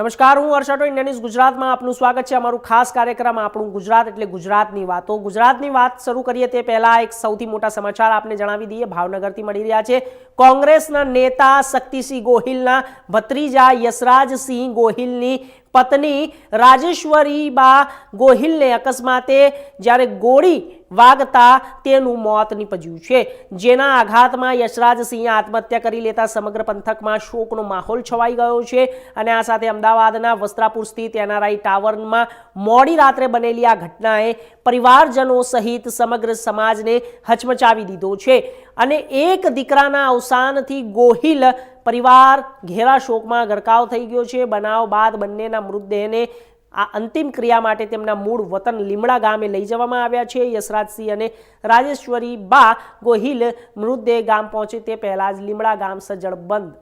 નમસ્કાર, હું હર્ષાટો India news ગુજરાતમાં આપનું સ્વાગત છે અમારું ખાસ કાર્યક્રમ આપણું ગુજરાત એટલે ગુજરાતની વાતો. ગુજરાતની વાત શરૂ કરીએ તે પહેલા એક સૌથી મોટા સમાચાર આપને જણાવી દઈએ. ભાવનગરથી મળી રહ્યા છે કોંગ્રેસના નેતા શક્તિસિંહ ગોહિલના, ભત્રીજા યશરાજસિંહ ગોહિલની પત્ની રાજેશ્વરીબા ગોહિલને અકસ્માતે જ્યારે ગોળી વાગતા તેનું મોત નીપજ્યું છે. જેના આઘાતમાં યશરાજસિંહે આત્મહત્યા કરી લેતા સમગ્ર પંથકમાં શોકનો માહોલ છવાઈ ગયો છે અને આ સાથે અમદાવાદના વસ્ત્રાપુર સ્થિત એનઆરઆઈ ટાવરમાં મોડી રાત્રે બનેલી આ ઘટનાએ પરિવારજનો સહિત સમગ્ર સમાજને હચમચાવી દીધો છે. અને એક દીકરાના અવસાનથી ગોહિલ પરિવાર ઘેરા શોકમાં ગરકાવ થઈ ગયો છે. બનાવ બાદ બંનેના મૃતદેહને આ અંતિમ ક્રિયા માટે તેમના મૂળ વતન લીમડા ગામે લઈ જવામાં આવ્યા છે. યશરાજસિંહ અને રાજેશ્વરી બા ગોહિલ મૃતદેહ ગામ પહોંચે તે પહેલા જ લીમડા ગામ સજ્જડ બંધ.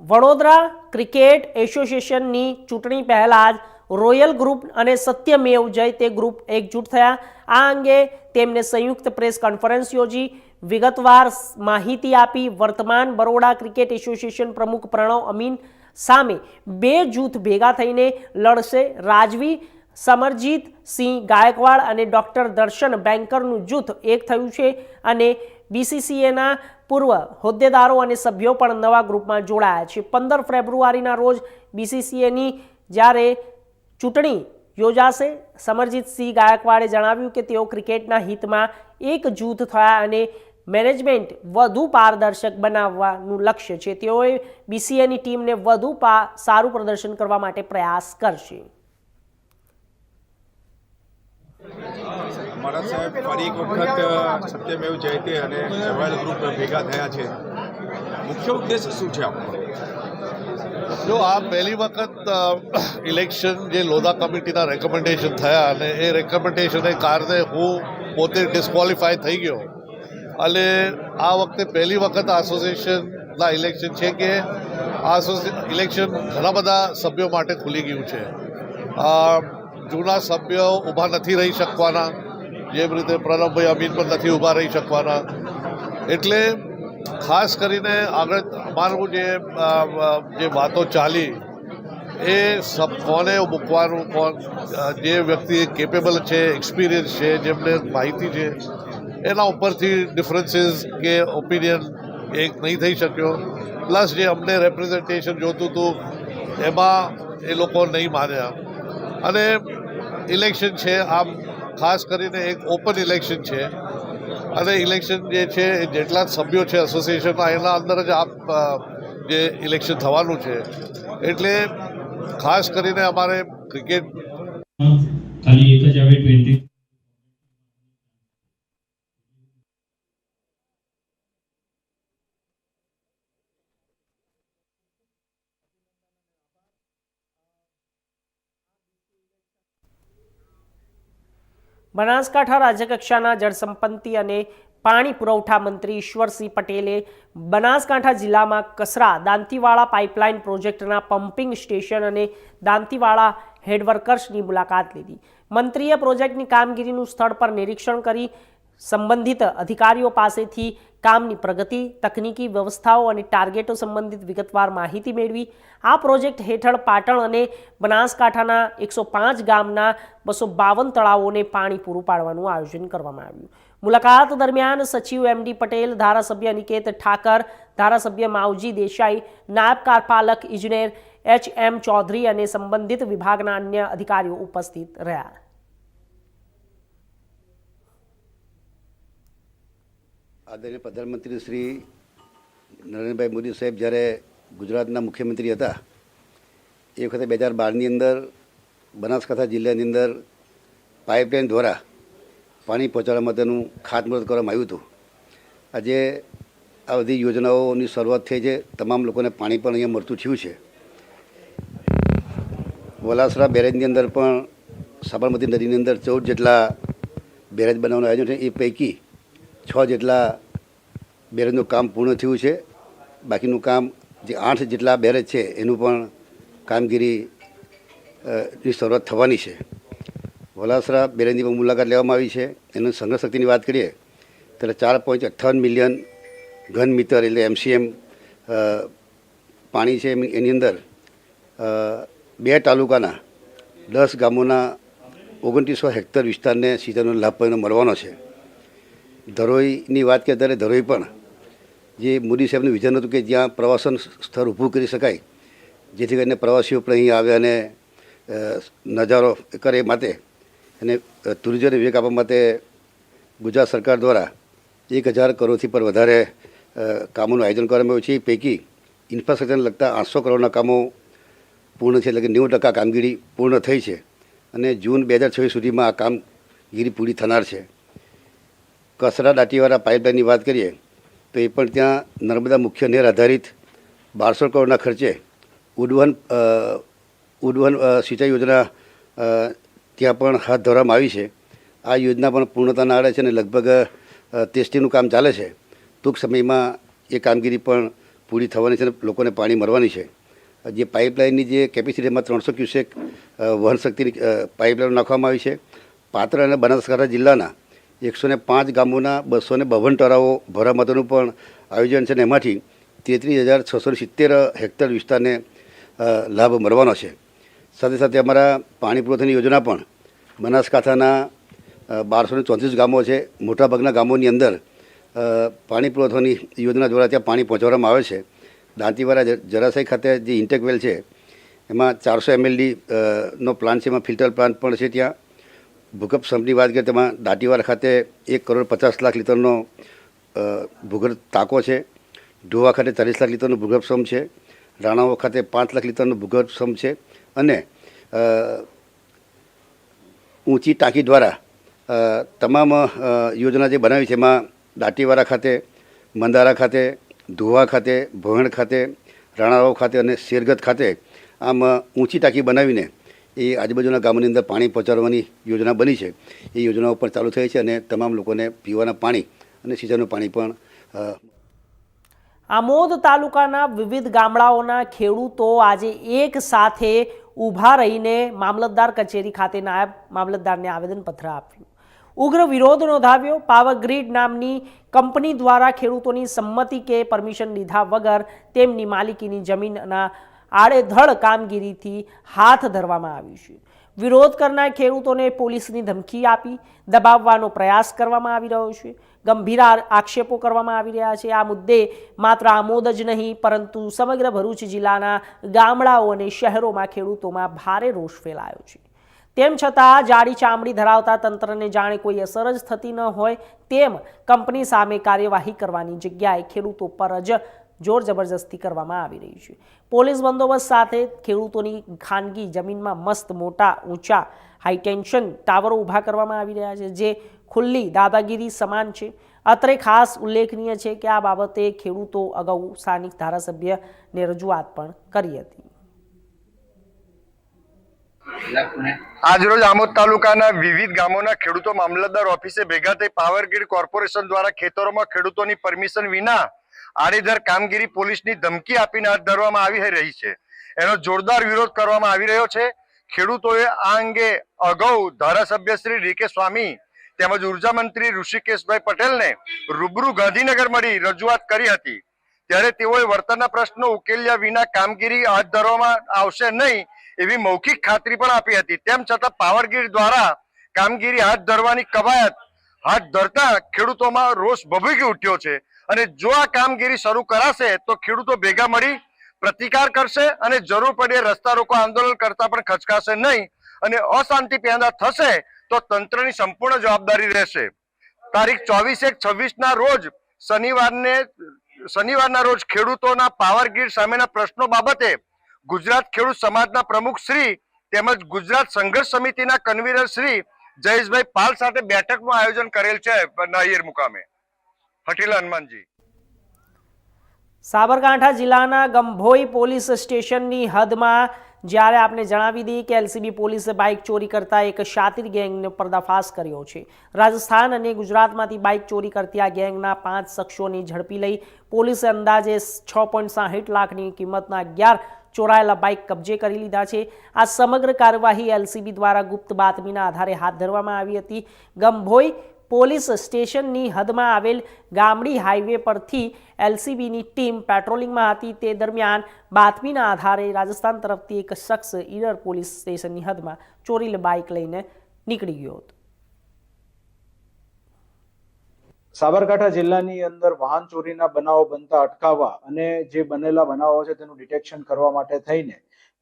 વડોદરા ક્રિકેટ એસોસિએશનની ચૂંટણી પહેલાં જ રોયલ ગ્રુપ અને સત્યમેવ જય તે ગ્રુપ એકજૂટ થયા. આ અંગે તેમને સંયુક્ત પ્રેસ કોન્ફરન્સ યોજી. વિગતવાર માહિતી આપી વર્તમાન બરોડા ક્રિકેટ એસોસિએશન પ્રમુખ પ્રણવ અમીન સામે બે જૂથ ભેગા થઈને લડશે. રાજવી, સમરજીત સિંહ ગાયકવાડ અને ડૉક્ટર દર્શન બેન્કરનું જૂથ એક થયું છે અને બીસીસીએના પૂર્વ હોદ્દેદારો અને સભ્યો પણ નવા ગ્રુપમાં જોડાયા છે. પંદર ફેબ્રુઆરીના રોજ બીસીસીએની જ્યારે ચૂંટણી યોજાશે. સમરજીતસિંહ ગાયકવાડે જણાવ્યું કે તેઓ ક્રિકેટના હિતમાં એક જૂથ થયા અને મેનેજમેન્ટ વધુ પારદર્શક બનાવવાનું લક્ષ્ય છે. તેઓએ બીસીએની ટીમને વધુ સારું પ્રદર્શન કરવા માટે પ્રયાસ કરશે. અમારા સાહેબ ફરી એક વખત સત્યમેવ જયતે અને ગ્રુપ ભેગા થયા છે. મુખ્ય ઉદ્દેશ શું છે આપણો જો આ પહેલી વખત ઇલેક્શન જે લોધા કમિટીના રેકમેન્ડેશન થયા અને એ રેકમેન્ડેશનને કારણે હું પોતે ડિસ્કવોલિફાય થઈ ગયો. અને આ વખતે પહેલી વખત એસોસિએશનના ઇલેક્શન છે કે આ ઇલેક્શન ઘણા બધા સભ્યો માટે ખુલી ગયું છે. જૂના સભ્યો ઊભા નથી રહી શકવાના. જેમ રીતે પ્રણવભાઈ અમીન પણ નથી ઊભા રહી શકવાના. એટલે ખાસ કરીને આગળ અમારું જે વાતો ચાલી, એ સબ કોને મૂકવાનું, કોણ જે વ્યક્તિ કેપેબલ છે એક્સપિરિયન્સ છે, જેમને માહિતી છે, એના ઉપરથી ડિફરન્સીસ કે ઓપિનિયન એક નહીં થઈ શક્યો. પ્લસ જે અમને રેપ્રેઝન્ટેશન જોતું હતું, એમાં એ લોકો નહીં માન્યા. અને ઇલેક્શન છે, આમ ખાસ કરીને એક ઓપન ઇલેક્શન છે. અને ઇલેક્શન જે છે, જેટલા સભ્યો છે એસોસિએશનના એના અંદર જ આપ જે ઇલેક્શન થવાનું છે. એટલે ખાસ કરીને અમારે ક્રિકેટ ખાલી એક જ આવે ટ્વેન્ટી બનાસકાંઠા રાજ્યકક્ષાના જળસંપત્તિ અને પાણી પુરવઠા મંત્રી ઈશ્વરસિંહ પટેલે બનાસકાંઠા જિલ્લામાં કસરા દાંતીવાડા પાઇપલાઇન પ્રોજેક્ટના પમ્પિંગ સ્ટેશન અને દાંતીવાડા હેડવર્કર્સની મુલાકાત લીધી. મંત્રીએ પ્રોજેક્ટની કામગીરીનું સ્થળ પર નિરીક્ષણ કરી સંબંધિત અધિકારીઓ પાસેથી કામની પ્રગતિ, તકનીકી વ્યવસ્થાઓ અને ટાર્ગેટો સંબંધિત વિગતવાર માહિતી મેળવી. આ પ્રોજેક્ટ હેઠળ પાટણ અને બનાસકાંઠાના એકસો પાંચ ગામના બસો બાવન તળાવોને પાણી પૂરું પાડવાનું આયોજન કરવામાં આવ્યું. મુલાકાત દરમિયાન સચિવ એમડી પટેલ, ધારાસભ્ય નિકેત ઠાકર, ધારાસભ્ય માવજી દેસાઈ, નાયબ કાર્યપાલક ઇજનેર એચ એમ ચૌધરી અને સંબંધિત વિભાગના અન્ય અધિકારીઓ ઉપસ્થિત રહ્યા. આદરણીય પ્રધાનમંત્રી શ્રી નરેન્દ્રભાઈ મોદી સાહેબ જ્યારે ગુજરાતના મુખ્યમંત્રી હતા, એ વખતે બે હજાર બારની અંદર બનાસકાંઠા જિલ્લાની અંદર પાઇપલાઇન દ્વારા પાણી પહોંચાડવા માટેનું ખાતમુહૂર્ત કરવામાં આવ્યું હતું. આજે આ બધી યોજનાઓની શરૂઆત થઈ છે. તમામ લોકોને પાણી પણ અહીંયા મળતું થયું છે. વલાસરા બેરેજની અંદર પણ સાબરમતી નદીની અંદર ચૌદ જેટલા બેરેજ બનાવવાનું આયોજન છે. એ પૈકી છ જેટલા બેરેજનું કામ પૂર્ણ થયું છે. બાકીનું કામ જે આઠ જેટલા બેરેજ છે, એનું પણ કામગીરી ની શરૂઆત થવાની છે. વલાસરા બેરેજની પણ મુલાકાત લેવામાં આવી છે. એનું સંગ્રહ શક્તિની વાત કરીએ, ત્યારે ચાર પોઈન્ટ અઠ્ઠાવન મિલિયન ઘન મીટર એટલે એમસીએમ પાણી છે એની અંદર બે તાલુકાના દસ ગામોના ઓગણત્રીસો હેક્ટર વિસ્તારને સિંચાઈનો લાભ મળવાનો છે. ધરોઈની વાત કરીએ ત્યારે ધરોઈ પણ જે મોદી સાહેબનું વિઝન હતું કે જ્યાં પ્રવાસન સ્થળ ઊભું કરી શકાય, જેથી કરીને પ્રવાસીઓ પણ અહીં આવે અને નજારો કરે માટે અને ટુરિઝમને વિવેક આપવા માટે ગુજરાત સરકાર દ્વારા એક હજાર કરોડથી પર વધારે કામોનું આયોજન કરવામાં આવ્યું છે. પૈકી ઇન્ફ્રાસ્ટ્રક્ચરને લગતા આઠસો કરોડના કામો પૂર્ણ છે એટલે કે નેવું ટકા કામગીરી પૂર્ણ થઈ છે અને જૂન બે હજાર છવ્વીસ સુધીમાં આ કામગીરી પૂરી થનાર છે. કસરા દાંતીવાળા પાઇપલાઇનની વાત કરીએ, તો એ પણ ત્યાં નર્મદા મુખ્ય નહેર આધારિત બારસો કરોડના ખર્ચે ઉડવન ઉડવન સિંચાઈ યોજના ત્યાં પણ હાથ ધરવામાં આવી છે. આ યોજના પણ પૂર્ણતાના આડે છે અને લગભગ ટેસ્ટીનું કામ ચાલે છે. ટૂંક સમયમાં એ કામગીરી પણ પૂરી થવાની છે અને લોકોને પાણી મળવાની છે. જે પાઇપલાઇનની જે કેપેસિટી એમાં ત્રણસો ક્યુસેક વહન શક્તિની પાઇપલાઇન નાખવામાં આવી છે. પાત્ર અને બનાસકાંઠા જિલ્લાના એકસો ને પાંચ ગામોના બસો ને બાવન ટરાઓ ભરવા માટેનું પણ આયોજન છે ને એમાંથી તેત્રીસ હજાર છસો સિત્તેર હેક્ટર વિસ્તારને લાભ મળવાનો છે. સાથે સાથે અમારા પાણી પુરવઠાની યોજના પણ બનાસકાંઠાના બારસો ને ચોત્રીસ ગામો છે. મોટાભાગના ગામોની અંદર પાણી પુરવઠાની યોજના દ્વારા ત્યાં પાણી પહોંચાડવામાં આવે છે. દાંતીવાડા જ- ખાતે જે ઇન્ટેકવેલ છે, એમાં ચારસો એમએલડી નો પ્લાન્ટ છે. એમાં ફિલ્ટર પ્લાન્ટ પણ છે ત્યાં. ભૂગર્ભ સંપની વાત કરીએ, તેમાં દાંતીવાડા ખાતે એક કરોડ પચાસ લાખ લીટરનો ભૂગર્ભ ટાંકો છે. ઢોવા ખાતે ચાલીસ લાખ લીટરનો ભૂગર્ભ સમ છે. રાણાઓ ખાતે પાંચ લાખ લીટરનો ભૂગર્ભ સમ છે. અને ઊંચી ટાંકી દ્વારા તમામ યોજના જે બનાવી છે, એમાં દાંતીવાડા ખાતે, મંદારા ખાતે, ધોવા ખાતે, ભોયણ ખાતે રાણાવાવ ખાતે અને શેરગત ખાતે આમ ઊંચી ટાંકી બનાવીને એ આજુબાજુના ગામોની અંદર પાણી પહોંચાડવાની યોજના બની છે. એ યોજનાઓ પણ ચાલુ થઈ છે અને તમામ લોકોને પીવાના પાણી અને સિંચાઈનું પાણી પણ આમોદ તાલુકાના વિવિધ ગામડાઓના ખેડૂતો આજે એક સાથે ઊભા રહીને મામલતદાર કચેરી ખાતે નાયબ મામલતદારને આવેદનપત્ર આપ્યું. ઉગ્ર વિરોધ નોંધાવ્યો. પાવર ગ્રીડ નામની કંપની દ્વારા ખેડૂતોની સંમતિ કે પરમિશન લીધા વગર તેમની માલિકીની જમીનના આડેધડ કામગીરીથી હાથ ધરવામાં આવ્યું છે. વિરોધ કરનાર ખેડૂતોને પોલીસની ધમકી આપી દબાવવાનો પ્રયાસ કરવામાં આવી રહ્યો છે. ગંભીર આક્ષેપો કરવામાં આવી રહ્યા છે. આ મુદ્દે માત્ર આમોદ જ નહીં, પરંતુ સમગ્ર ભરૂચ જિલ્લાના ગામડાઓ અને શહેરોમાં ખેડૂતોમાં ભારે રોષ ફેલાયો છે. તેમ છતાં જાડી ચામડી ધરાવતા તંત્રને જાણે કોઈ અસર જ થતી ન હોય તેમ કંપની સામે કાર્યવાહી કરવાની જગ્યાએ ખેડૂતો પર જ જોર જબરજસ્તી કરવામાં આવી રહી છે. પોલીસ બંદોબસ્ત સાથે ખેડૂતોની ખાનગી જમીનમાં મસ્ત મોટા, ઊંચા હાઈટેન્શન ટાવરો ઊભા કરવામાં આવી રહ્યા છે, જે ખુલ્લી દાદાગીરી સમાન છે. અત્રે ખાસ ઉલ્લેખનીય છે કે આ બાબતે ખેડૂતો અગાઉ સ્થાનિક ધારાસભ્યને રજૂઆત પણ કરી હતી. આજરોજ આમોદ તાલુકાના વિવિધ ગામોના ખેડૂતો મામલતદાર ઓફિસે ભેગા થઈ પાવર ગ્રીડ કોર્પોરેશન દ્વારા ખેતરોમાં ખેડૂતોની પરમિશન વિના આડેધર કામગીરી પોલીસની ધમકી આપીને હાથ ધરવામાં આવી રહી છે. એનો જોરદાર વિરોધ કરવામાં આવી રહ્યો છે. ખેડૂતોએ આ અંગે અગાઉ ધારાસભ્ય શ્રી ડીકે સ્વામી તેમજ ઊર્જા મંત્રી ઋષિકેશભાઈ પટેલને રૂબરૂ ગાંધીનગર મળી રજૂઆત કરી હતી. ત્યારે તેઓએ વર્તનના પ્રશ્નો ઉકેલ્યા વિના કામગીરી હાથ ધરવામાં આવશે નહીં એવી મૌખિક ખાતરી પણ આપી હતી. તેમ છતાં પાવરગીર દ્વારા કામગીરી હાથ ધરવાની કવાયત હાથ ધરતા ખેડૂતોમાં રોષ ભભૂકી ઉઠ્યો છે. અને જો આ કામગીરી શરૂ કરાશે, તો ખેડૂતો ભેગા મળી પ્રતિકાર કરશે અને જરૂર પડે રસ્તા રોકો આંદોલન કરતા પણ ખચકાશે નહીં અને અશાંતિ પેદા થશે, તો તંત્રની સંપૂર્ણ જવાબદારી રહેશે. તારીખ ચોવીસ એક છવ્વીસ ના રોજ શનિવારને, શનિવારના રોજ ખેડૂતોના પાવર ગ્રીડ સામેના પ્રશ્નો બાબતે ગુજરાત ખેડૂત સમાજના પ્રમુખ શ્રી તેમજ ગુજરાત સંઘર્ષ સમિતિના કન્વીનર શ્રી જયેશભાઈ પાલ સાથે બેઠકનું આયોજન કરેલ છે નાયર મુકામે. હટીલા હનુમાનજી. સાબરકાંઠા જિલ્લાના ગંભોઈ પોલીસ સ્ટેશનની હદમાં જ્યારે આપણે જણાવી દઈએ કે એલસીબી પોલીસે બાઇક ચોરી કરતા એક શાતિર ગેંગનો પર્દાફાશ કર્યો છે. રાજસ્થાન અને ગુજરાતમાંથી બાઇક ચોરી કરતી આ ગેંગના પાંચ શખ્સોની ઝડપી લઈ પોલીસે અંદાજે છ પોઈન્ટ સાહીઠ લાખની કિંમતના અગિયાર ચોરાયેલા બાઇક કબજે કરી લીધા છે. આ સમગ્ર કાર્યવાહી એલસીબી દ્વારા ગુપ્ત બાતમીના આધારે હાથ ધરવામાં આવી હતી. ગંભોઈ પોલીસ સ્ટેશનની હદમાં આવેલ ગામડી હાઈવે પરથી એલસીબીની ટીમ પેટ્રોલિંગમાં હતી. તે દરમિયાન બાતમીના આધારે રાજસ્થાન તરફથી એક શખ્સ ઈડર પોલીસ સ્ટેશનની હદમાં ચોરીલ બાઇક લઈને નીકળી ગયો હતો. સાબરકાંઠા જિલ્લાની અંદર વાહન ચોરીના બનાવો બનતા અટકાવવા અને જે બનેલા બનાવો છે તેનું ડિટેક્શન કરવા માટે થઈને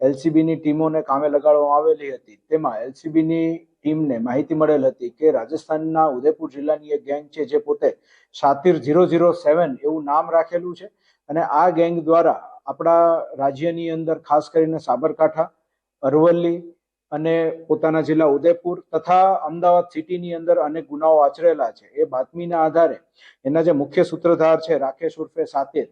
એલસીબીની ટીમોને કામે લગાડવામાં આવેલી હતી. તેમાં એલસીબીની ટીમને માહિતી મળેલ હતી કે રાજસ્થાનના ઉદયપુર જિલ્લાની એક ગેંગ છે જે પોતે સાતીર ઝીરો ઝીરો સેવન એવું નામ રાખેલું છે અને આ ગેંગ દ્વારા આપણા રાજ્યની અંદર ખાસ કરીને સાબરકાંઠા, અરવલ્લી અને પોતાના જિલ્લા ઉદયપુર તથા અમદાવાદ સિટીની અંદર અનેક ગુનાઓ આચરેલા છે. એ બાતમીના આધારે એના જે મુખ્ય સૂત્રધાર છે, રાકેશ ઉર્ફે સાતિર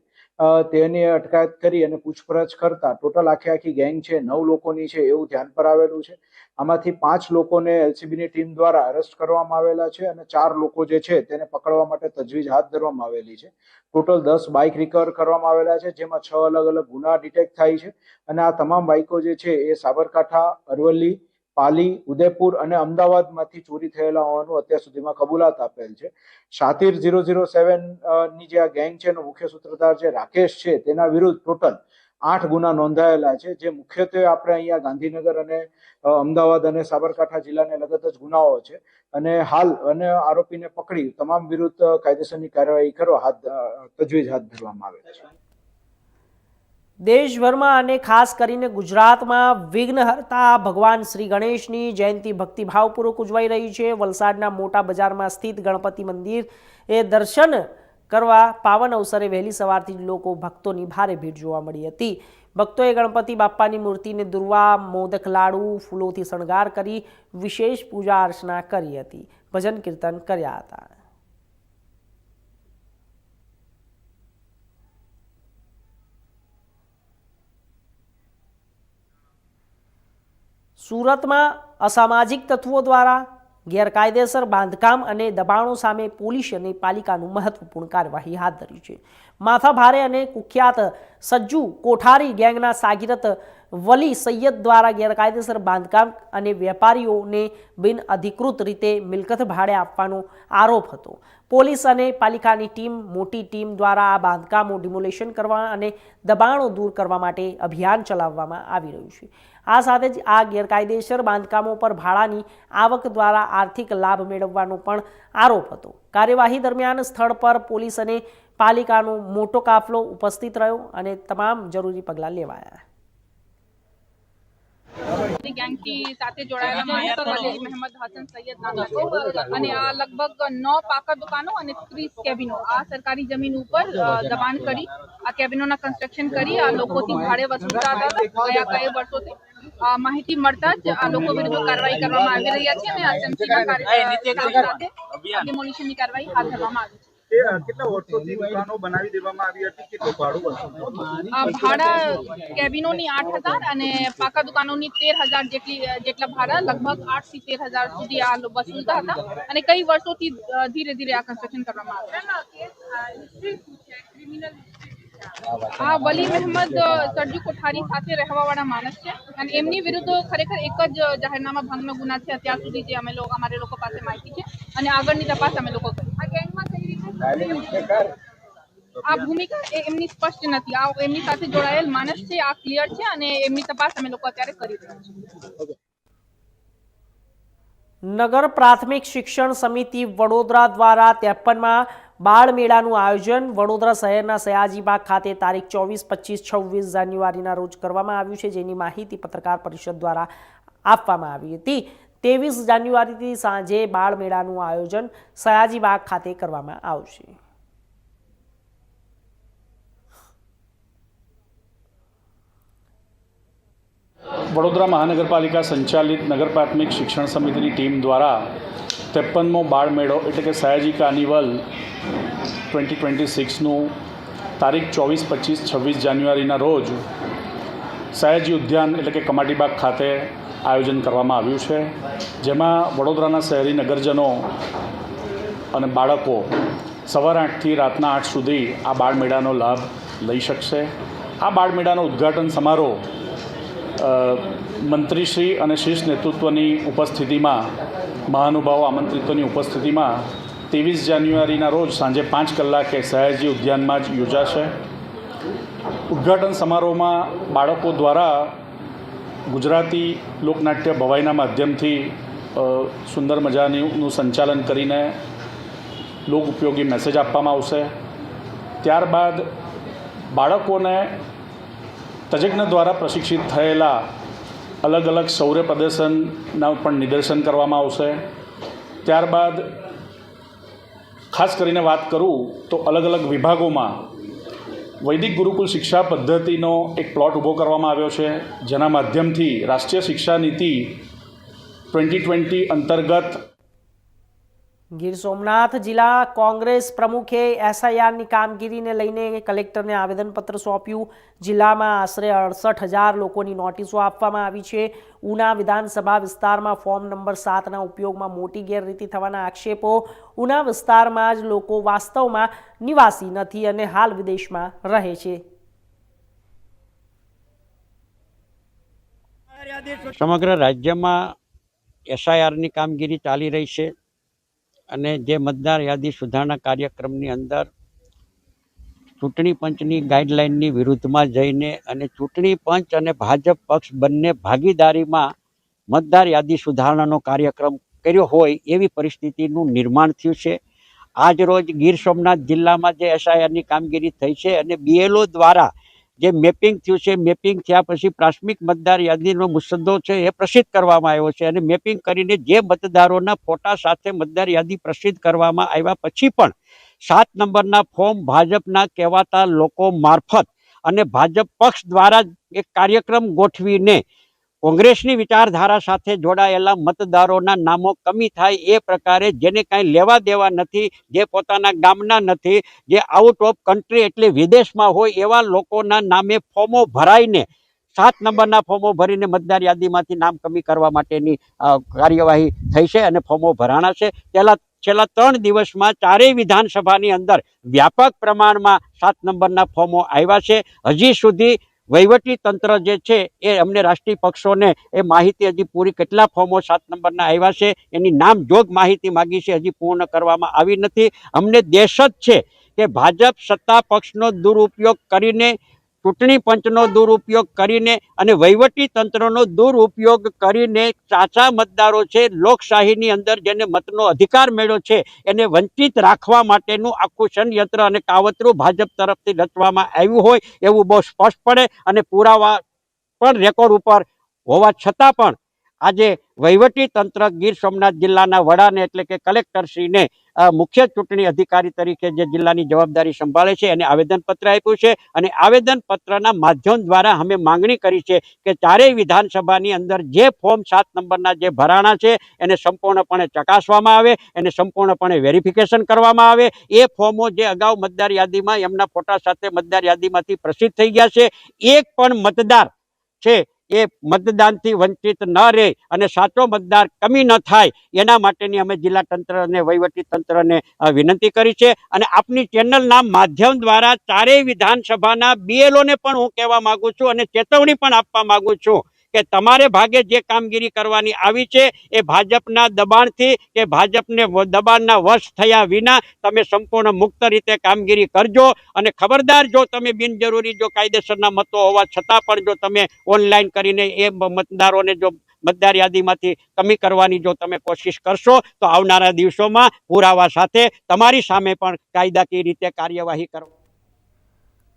તેની અટકાયત કરી અને પૂછપરછ કરતા ટોટલ આખી આખી ગેંગ છે, નવ લોકોની છે એવું ધ્યાન પર આવેલું છે. આમાંથી પાંચ લોકોને એલસીબીની ટીમ દ્વારા અરેસ્ટ કરવામાં આવેલા છે અને ચાર લોકો જે છે તેને પકડવા માટે તજવીજ હાથ ધરવામાં આવેલી છે. ટોટલ દસ બાઇક રિકવર કરવામાં આવેલા છે, જેમાં છ અલગ અલગ ગુના ડિટેક્ટ થાય છે. અને આ તમામ બાઇકો જે છે એ સાબરકાંઠા, અરવલ્લી પાલી, ઉદયપુર અને અમદાવાદમાંથી ચોરી થયેલા હોવાનું અત્યાર સુધીમાં કબૂલાત આપેલ છે. શાતિર ઝીરો ઝીરો સેવનની જે આ ગેંગ છે, એનો મુખ્ય સૂત્રધાર છે રાકેશ છે, તેના વિરુદ્ધ ટોટલ આઠ ગુના નોંધાયેલા છે. જે મુખ્યત્વે આપણે અહીંયા ગાંધીનગર અને અમદાવાદ અને સાબરકાંઠા જિલ્લાને લગત જ ગુનાઓ છે. અને હાલ અને આરોપીને પકડી તમામ વિરુદ્ધ કાયદેસરની કાર્યવાહી કરવા હાથ તજવીજ હાથ ધરવામાં આવે છે. દેશભરમાં અને ખાસ કરીને ગુજરાતમાં વિઘ્નહર્તા ભગવાન શ્રી ગણેશની જયંતિ ભક્તિભાવપૂર્વક ઉજવાઈ રહી છે. વલસાડના મોટા બજારમાં સ્થિત ગણપતિ મંદિર એ દર્શન કરવા પાવન અવસરે વહેલી સવારથી જ લોકો ભક્તોની ભારે ભીડ જોવા મળી હતી. ભક્તોએ ગણપતિ બાપ્પાની મૂર્તિને દુર્વા, મોદક લાડુ, ફૂલોથી શણગાર કરી વિશેષ પૂજા અર્ચના કરી હતી. ભજન કીર્તન કર્યા હતા. સુરતમાં અસામાજિક તત્વો દ્વારા ગેરકાયદેસર બાંધકામ અને દબાણો સામે પોલીસ અને પાલિકાનું મહત્વપૂર્ણ કાર્યવાહી હાથ ધરી છે. માથાભારે અને કુખ્યાત સજ્જુ કોઠારી ગેંગના સાગીરત વલી સૈયદ દ્વારા ગેરકાયદેસર બાંધકામ અને વેપારીઓને બિન અધિકૃત રીતે મિલકત ભાડે આપવાનો આરોપ હતો. પોલીસ અને પાલિકાની ટીમ, મોટી ટીમ દ્વારા આ બાંધકામો ડિમોલેશન કરવા અને દબાણો દૂર કરવા માટે અભિયાન ચલાવવામાં આવી રહ્યું છે. આ સાથે જ આ ગેરકાયદેસર બાંધકામો પર ભાડાની આવક દ્વારા આર્થિક લાભ મેળવવાનો પણ આરોપ હતો. કાર્યવાહી દરમિયાન સ્થળ પર પોલીસ અને પાલિકાનો મોટો કાફલો ઉપસ્થિત રહ્યો અને તમામ જરૂરી પગલાં લેવાયા. ગેંગથી સાથે જોડાયેલા છે મહેમદ હસન સૈયદ નામ અને આ લગભગ નવ પાકા દુકાનો અને ત્રીસ કેબિનો આ સરકારી જમીન ઉપર દબાણ કરી આ કેબિનોના કન્સ્ટ્રક્શન કરી આ લોકોથી ભાડે વસૂલતા હતા ગયા કઈ વર્ષોથી. માહિતી મળતા જ આ લોકો વિરુદ્ધ કાર્યવાહી કરવામાં આવી રહ્યા છે અને આ કાર્ય કાર્યવાહી હાથ ધરવામાં આવી છે. કેટલા વર્ષોથી દુકાનો બનાવી દેવામાં આવી હતી? કેટલું ભાડું ભાડા કેબિનોની આઠ હજાર અને પાકા દુકાનોની તેર હજાર જેટલી જેટલા ભાડા લગભગ આઠથી તેર હજાર સુધી આ વસૂલતા હતા. અને કઈ વર્ષોથી ધીરે ધીરે આ કન્સ્ટ્રક્શન કરવામાં આવે આ વલી મહેમદ સરજુ કોઠારી સાથે રહેવા વાળા માણસ છે. અને એમની વિરુદ્ધ ખરેખર એક જ જાહેરનામા ભંગનો ગુના છે. અત્યાર સુધી જે અમે લોકો અમારે લોકો પાસે માહિતી છે. અને આગળની તપાસ અમે લોકો કરી આ ભૂમિકા એમની સ્પષ્ટ નથી. આ એમની સાથે જોડાયેલ માણસ છે આ ક્લિયર છે અને એમની તપાસ અમે લોકો અત્યારે કરી રહ્યા છીએ. નગર પ્રાથમિક શિક્ષણ સમિતિ વડોદરા દ્વારા ત્રેપનમાં બાળ મેળાનું આયોજન વડોદરા શહેરના સયાજીબાગ ખાતે તારીખ ચોવીસ પચીસ છવ્વીસ જાન્યુઆરીના રોજ કરવામાં આવ્યું છે જેની માહિતી પત્રકાર પરિષદ દ્વારા આપવામાં આવી હતી. ત્રેવીસ જાન્યુઆરીથી સાંજે બાળ મેળાનું આયોજન સયાજીબાગ ખાતે કરવામાં આવશે. વડોદરા મહાનગરપાલિકા સંચાલિત નગર પ્રાથમિક શિક્ષણ સમિતિની ટીમ દ્વારા ત્રેપનમો બાળ મેળો એટલે કે સયાજી કાર્નિવલ ટ્વેન્ટી ટ્વેન્ટી સિક્સનું તારીખ ચોવીસ, પચીસ, છવ્વીસ જાન્યુઆરીના રોજ સયાજી ઉદ્યાન એટલે કે કમાટીબાગ ખાતે આયોજન કરવામાં આવ્યું છે. જેમાં વડોદરાના શહેરી નગરજનો અને બાળકો સવાર આઠથી રાતના આઠ સુધી આ બાળમેળાનો લાભ લઈ શકશે. આ બાળમેળાનો ઉદ્ઘાટન સમારોહ મંત્રીશ્રી અને શીર્ષ નેતૃત્વની ઉપસ્થિતિમાં, મહાનુભાવો આમંત્રિતોની ઉપસ્થિતિમાં ત્રેવીસ જાન્યુઆરીના રોજ સાંજે પાંચ કલાકે સયાજી ઉદ્યાનમાં જ યોજાશે. ઉદ્ઘાટન સમારોહમાં બાળકો દ્વારા ગુજરાતી લોકનાટ્ય ભવાઈના માધ્યમથી સુંદર મજાનું સંચાલન કરીને લોક ઉપયોગી મેસેજ આપવામાં આવશે. ત્યારબાદ બાળકોને તજજ્ઞ દ્વારા પ્રશિક્ષિત થયેલા અલગ અલગ શૌર્ય પ્રદર્શનના પણ નિદર્શન કરવામાં આવશે. ત્યારબાદ ખાસ કરીને વાત કરું તો અલગ અલગ વિભાગોમાં વૈદિક ગુરુકુલ શિક્ષા પદ્ધતિનો એક પ્લોટ ઊભો કરવામાં આવ્યો છે, જેના માધ્યમથી રાષ્ટ્રીય શિક્ષા નીતિ ટ્વેન્ટી ટ્વેન્ટી અંતર્ગત ગીર સોમનાથ જિલ્લા કોંગ્રેસ પ્રમુખે એસઆઈઆરની કામગીરીને લઈને કલેક્ટરને આવેદનપત્ર સોંપ્યું. જિલ્લામાં આશરે અડસઠ હજાર લોકોની નોટિસો આપવામાં આવી છે. ઉના વિધાનસભા વિસ્તારમાં ફોર્મ નંબર સાતના ઉપયોગમાં મોટી ગેરરીતિ થવાના આક્ષેપો. ઉના વિસ્તારમાં જ લોકો વાસ્તવમાં નિવાસી નથી અને હાલ વિદેશમાં રહે છે. સમગ્ર રાજ્યમાં એસઆઈઆરની કામગીરી ચાલી રહી છે. અને જે મતદાર યાદી સુધારણા કાર્યક્રમની અંદર ચૂંટણી પંચની ગાઈડલાઇનની વિરુદ્ધમાં જઈને અને ચૂંટણી પંચ અને ભાજપ પક્ષ બંને ભાગીદારીમાં મતદાર યાદી સુધારણાનો કાર્યક્રમ કર્યો હોય એવી પરિસ્થિતિનું નિર્માણ થયું છે. આજ રોજ ગીર સોમનાથ જિલ્લામાં જે એસઆઈઆરની કામગીરી થઈ છે અને બીએલઓ દ્વારા જે મેપિંગ થયું છે, મેપિંગ થયા પછી પ્રાથમિક મતદાર યાદીનો મુસદ્દો છે એ પ્રસિદ્ધ કરવામાં આવ્યો છે અને મેપિંગ કરીને જે મતદારોના ફોટા સાથે મતદાર યાદી પ્રસિદ્ધ કરવામાં આવ્યા પછી પણ સાત નંબરના ફોર્મ ભાજપના કહેવાતા લોકો મારફત અને ભાજપ પક્ષ દ્વારા એક કાર્યક્રમ ગોઠવીને કોંગ્રેસની વિચારધારા સાથે જોડાયેલા મતદારોના નામો કમી થાય એ પ્રકારે જેને કાંઈ લેવા દેવા નથી, જે પોતાના ગામના નથી, જે આઉટ ઓફ કન્ટ્રી એટલે વિદેશમાં હોય એવા લોકોના નામે ફોર્મો ભરાઈને, સાત નંબરના ફોર્મો ભરીને મતદાર યાદીમાંથી નામ કમી કરવા માટેની કાર્યવાહી થઈ છે અને ફોર્મો ભરાણા છે. પહેલા, છેલ્લા ત્રણ દિવસમાં ચારેય વિધાનસભાની અંદર વ્યાપક પ્રમાણમાં સાત નંબરના ફોર્મો આવ્યા છે. હજી સુધી વહીવટી તંત્ર જે છે એ અમને રાષ્ટ્રીય પક્ષોને એ માહિતી હજી પૂરી કેટલા ફોર્મો સાત નંબરના આવ્યા છે, એની નામ જોગ માહિતી માગી છે, હજી પૂર્ણ કરવામાં આવી નથી. અમને દેશ જ છે કે ભાજપ સત્તા પક્ષનો દુરુપયોગ કરીને ચૂંટણી પંચનો દુરુપયોગ કરીને અને વહીવટી તંત્રનો દુરુપયોગ કરીને સાચા મતદારો છે, લોકશાહીની અંદર જેને મતનો અધિકાર મેળ્યો છે, એને વંચિત રાખવા માટેનું આખું ષડયંત્ર અને કાવતરું ભાજપ તરફથી રચવામાં આવ્યું હોય એવું બહુ સ્પષ્ટ પડે અને પુરાવા પણ રેકોર્ડ ઉપર હોવા છતાં પણ આજે વહીવટી તંત્ર ગીર સોમનાથ જિલ્લાના વડાને એટલે કે કલેક્ટરશ્રીને મુખ્ય ચૂંટણી અધિકારી તરીકે જે જિલ્લાની જવાબદારી સંભાળે છે એને આવેદનપત્ર આપ્યું છે અને આવેદનપત્રના માધ્યમ દ્વારા અમે માંગણી કરી છે કે ચારેય વિધાનસભાની અંદર જે ફોર્મ સાત નંબરના જે ભરાણા છે એને સંપૂર્ણપણે ચકાસવામાં આવે, એને સંપૂર્ણપણે વેરિફિકેશન કરવામાં આવે. એ ફોર્મો જે અગાઉ મતદાર યાદીમાં એમના ફોટા સાથે મતદાર યાદીમાંથી પ્રસિદ્ધ થઈ ગયા છે. એક પણ મતદાર છે એ મતદાનથી વંચિત ન રહે અને સાચો મતદાર કમી ન થાય, એના માટેની અમે જિલ્લા તંત્ર અને વહીવટી તંત્રને વિનંતી કરી છે. અને આપની ચેનલના માધ્યમ દ્વારા ચારેય વિધાનસભાના બીએલઓને પણ હું કહેવા માંગુ છું અને ચેતવણી પણ આપવા માંગુ છું. કે તમારે ભાગે જે કામગીરી કરવાની આવી છે, એ ભાજપના દબાણથી કે ભાજપને દબાણના વશ થયા વિના તમે સંપૂર્ણ મુક્ત રીતે કામગીરી કરજો. અને ખબરદાર જો તમે બિનજરૂરી જો કાયદેસરના મતો હોવા છતાં પણ જો તમે ઓનલાઈન કરીને એ મતદારોને જો મતદાર યાદીમાંથી કમી કરવાની જો તમે કોશિશ કરશો, તો આવનારા દિવસોમાં પુરાવા સાથે તમારી સામે પણ કાયદાકીય રીતે કાર્યવાહી કરવા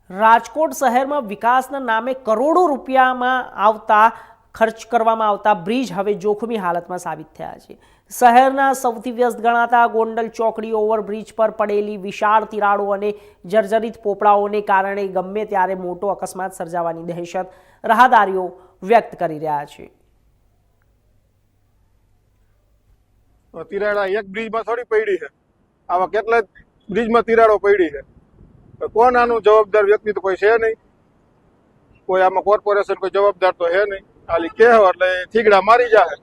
રાજકોટ શહેરમાં વિકાસના નામે કરોડો રૂપિયામાં આવતા ખર્ચ કરવામાં આવતા બ્રિજ હવે જોખમી હાલતમાં સાબિત થયા છે. શહેરના સૌથી વ્યસ્ત ગણાતા ગોંડલ ચોકડી ઓવરબ્રિજ પર પડેલી વિશાળ તિરાડો અને જર્જરિત પોપડાઓને કારણે ગમે ત્યારે મોટો અકસ્માત સર્જાવાની દહેશત રાહદારીઓ વ્યક્ત કરી રહ્યા છે. તિરાડા એક બ્રિજમાં થોડી પડી છે. આવા કેટલા બ્રિજમાં તિરાડો પડી છે. કોણ આનું જવાબદાર વ્યક્તિ તો કોઈ છે નહીં. કોઈ આમાં કોર્પોરેશન કોઈ જવાબદાર તો છે નહીં. ખાલી કે એટલે થીગડા મારી જાય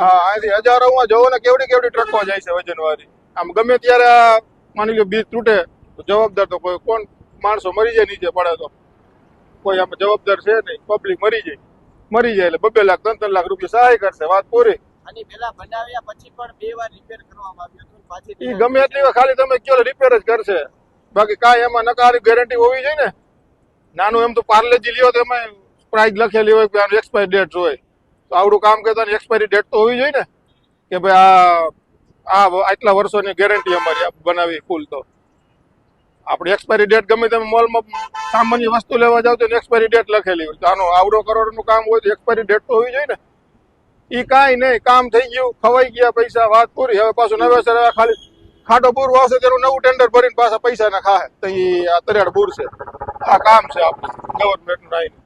હા અહીંથી હજારોમાં જોવો ને કેવડી કેવડી ટ્રકો જાય છે વજન વાળી. આમ ગમે ત્યારે આ માની લો બીજ તૂટે તો જવાબદાર તો કોઈ. કોણ માણસો મરી જાય નીચે પડે તો. કોઈ આમ જવાબદાર છે નહીં. પબ્લિક મરી જાય. મરી જાય એટલે બબે લાખ ત્રણ ત્રણ લાખ રૂપિયા સહાય કરશે. વાત પૂરી. આની પહેલા બનાવ્યા પછી પણ બે વાર રિપેર કરવામાં આવ્યું હતું પાછી ગમે એટલી ખાલી તમે કયો રિપેર જ કરશે. બાકી કાંઈ એમાં નકારી ગેરંટી હોવી જોઈએ ને. નાનું એમ તો પાર્લેજી લ્યો તો એમાં પ્રાઇસ લખેલી હોય કે આનું એક્સપાયરી ડેટ હોય તો આવડું કામ કરતા એક્સપાયરી ડેટ તો હોવી જોઈએ ને. કે ભાઈ આ આ આટલા વર્ષોની ગેરંટી અમારી બનાવી ફૂલ તો. આપણી એક્સપાયરી ડેટ ગમે તમે મોલમાં સામાન્ય વસ્તુ લેવા જાવ તો એક્સપાયરી ડેટ લખેલી હોય આનો આવડો કરોડનું કામ હોય તો એક્સપાયરી ડેટ તો હોવી જોઈએ ને. એ કાંઈ નહીં, કામ થઈ ગયું, ખવાઈ ગયા પૈસા, વાત પૂરી, હવે પાછું નવેસર ખાલી ખાટો પૂર વાવશે તેનું નવું ટેન્ડર ભરીને પાછા પૈસા ના ખાય તો આ તરિયાડ પૂર છે. આ કામ છે આપણું ગવર્મેન્ટનું આઈને.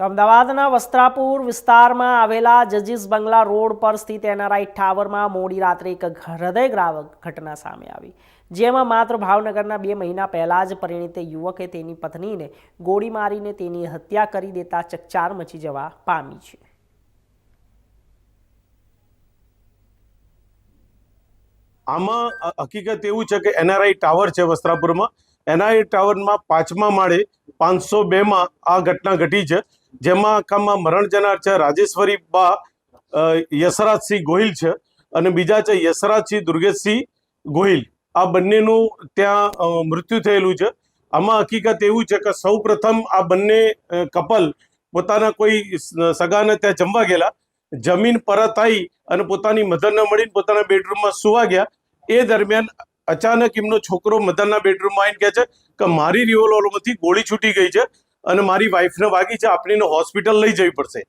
તો અમદાવાદના વસ્ત્રાપુર વિસ્તારમાં આવેલા જજીસ બંગલા રોડ પર સ્થિત એનઆરઆઈ ટાવરમાં મોડી રાત્રે એક હૃદયગ્રાવક ઘટના સામે આવી. જેમાં માત્ર ભાવનગરના બે મહિના પહેલા જ પરિણીતે યુવકે તેની પત્નીને ગોળી મારીને તેની હત્યા કરી દેતા ચકચાર મચી જવા પામી છે. આમાં હકીકત એવું છે કે એનઆરઆઈ ટાવર છે વસ્ત્રાપુરમાં. એનઆરઆઈ ટાવરમાં પાંચમા માળે પાંચસો બેમાં આ ઘટના ઘટી છે. જેમાં આખામાં મરણ જનાર છે રાજેશ્વરી બા યશરાજસિંહ ગોહિલ છે અને બીજા છે યશરાજસિંહ દુર્ગેશસિંહ ગોહિલ. આ બંનેનું ત્યાં મૃત્યુ થયેલું છે. આમાં હકીકત એવું છે કે સૌ પ્રથમ આ બંને કપલ પોતાના કોઈ સગાને ત્યાં જમવા ગયેલા. જમીન પરત આવી અને પોતાની મધરને મળીને પોતાના બેડરૂમમાં સુવા ગયા. એ દરમિયાન અચાનક એમનો છોકરો મધરના બેડરૂમમાં આવીને કહે છે કે મારી રિવોલ્વરમાંથી ગોળી છૂટી ગઈ છે અને મારી વાઈફને વાગી છે આપણીને હોસ્પિટલ લઈ જવી પડશે.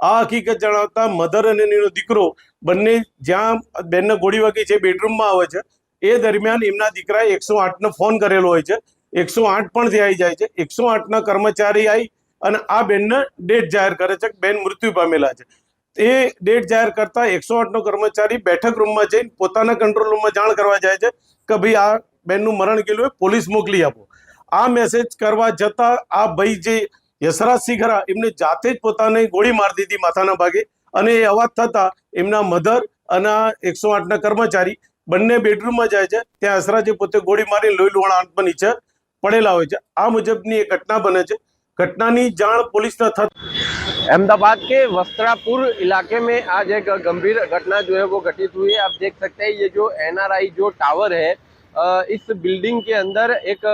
આ હકીકત જણાવતા મધર અને એનો દીકરો બંને જ્યાં બેનને ગોળી વાગી છે બેડરૂમમાં આવે છે. એ દરમિયાન એમના દીકરાએ એકસો આઠનો ફોન કરેલો હોય છે. એકસો આઠ પણ ત્યાં આવી જાય છે. એકસો આઠના કર્મચારી આવી અને આ બેનને ડેટ જાહેર કરે છે કે બેન મૃત્યુ પામેલા છે. એ ડેટ જાહેર કરતા એકસો આઠનો કર્મચારી બેઠક રૂમમાં જઈને પોતાના કંટ્રોલ રૂમમાં જાણ કરવા જાય છે કે ભાઈ આ બેનનું મરણ ગયેલું હોય, પોલીસ મોકલી આપો. આ મેસેજ કરવા જતાં આ ભાઈ જે યશરાજ સિંઘરા એમને જાતે જ પોતાને ગોળી મારી દીધી માથાના ભાગે અને એ અવાજ થતા એમના મધર અને એકસો આઠના કર્મચારી બંને બેડરૂમમાં જાય છે. ત્યાં યશરાજે પોતે ગોળી મારી લોહી લુહાણ આંખમાં નીચે પડેલા હોય છે. આ મુજબની એ ઘટના બને છે. ઘટનાની જાણ પોલીસને થતા अहमदाबाद के वस्त्रापुर इलाके में आज एक गंभीर घटना जो है वो घटित हुई है। आप देख सकते हैं ये जो एनआरआई जो टावर है इस बिल्डिंग के अंदर एक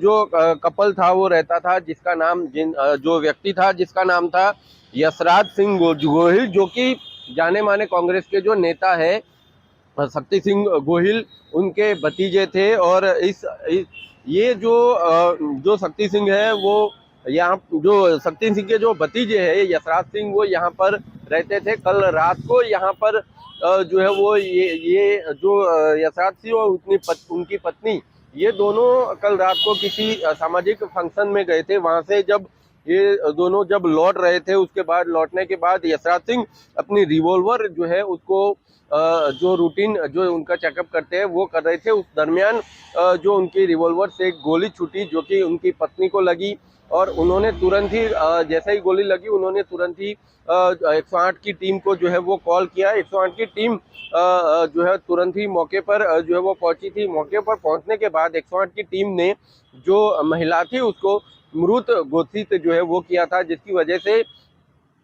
जो कपल था वो रहता था जिसका नाम जिन जो व्यक्ति था जिसका नाम था यशराज सिंह गोहिल जो कि जाने माने कांग्रेस के जो नेता है शक्ति सिंह गोहिल उनके भतीजे थे और इस, इस ये जो जो शक्ति सिंह है वो यहाँ जो शक्ति सिंह के जो भतीजे है यशराज सिंह वो यहाँ पर रहते थे। कल रात को यहाँ पर जो है वो ये ये जो यशराज सिंह और उनकी पत, उनकी पत्नी ये दोनों कल रात को किसी सामाजिक फ़ंक्शन में गए थे। वहाँ से जब ये दोनों जब लौट रहे थे उसके बाद लौटने के बाद यशराज सिंह अपनी रिवॉल्वर जो है उसको जो रूटीन जो उनका चेकअप करते हैं वो कर रहे थे। उस दरमियान जो उनकी रिवॉल्वर से एक गोली छूटी जो कि उनकी पत्नी को लगी। और उन्होंने तुरंत ही जैसे ही गोली लगी, उन्होंने तुरंत ही एक सौ आठ की टीम को जो है वो कॉल किया। एक सौ आठ की टीम जो है तुरंत ही मौके पर जो है वो पहुँची थी। मौके पर पहुँचने के बाद एक सौ आठ की टीम ने जो महिला थी, उसको मृत घोषित जो है वो किया था, जिसकी वजह से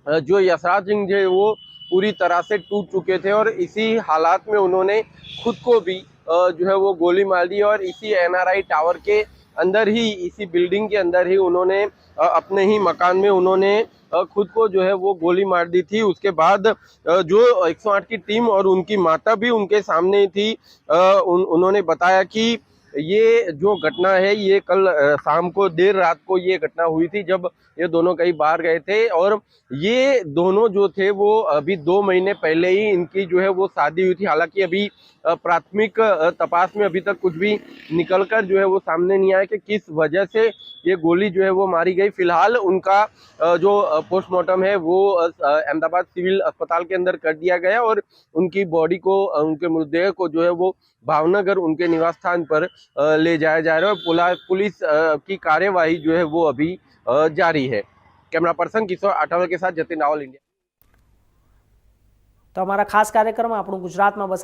जो यशराज सिंह जो वो पूरी तरह से टूट चुके थे और इसी हालात में उन्होंने खुद को भी जो है वो गोली मार दी और इसी एनआरआई टावर के अंदर ही इसी बिल्डिंग के अंदर ही उन्होंने अपने ही मकान में उन्होंने खुद को जो है वो गोली मार दी थी। उसके बाद जो 108 की टीम और उनकी माता भी उनके सामने थी। उन, उन्होंने बताया कि ये जो घटना है, ये कल शाम को, देर रात को ये घटना हुई थी जब ये दोनों कहीं बाहर गए थे और ये दोनों जो थे वो अभी दो महीने पहले ही इनकी जो है वो शादी हुई थी। हालाँकि अभी प्राथमिक तपास में अभी तक कुछ भी निकल कर जो है वो सामने नहीं आया कि किस वजह से ये गोली जो है वो मारी गई। फ़िलहाल उनका जो पोस्टमार्टम है वो अहमदाबाद सिविल अस्पताल के अंदर कर दिया गया और उनकी बॉडी को उनके मृतदेह को जो है वो भावनगर उनके निवास स्थान पर अ, ले जाया जा रहा है और पुला- पुलिस अ, की कार्यवाही जो है वो अभी अ, जारी है कैमरा पर्सन किशोर आठावले के साथ जतिन रावल इंडिया તો અમારા ખાસ કાર્યક્રમ આપણું ગુજરાતમાં બસ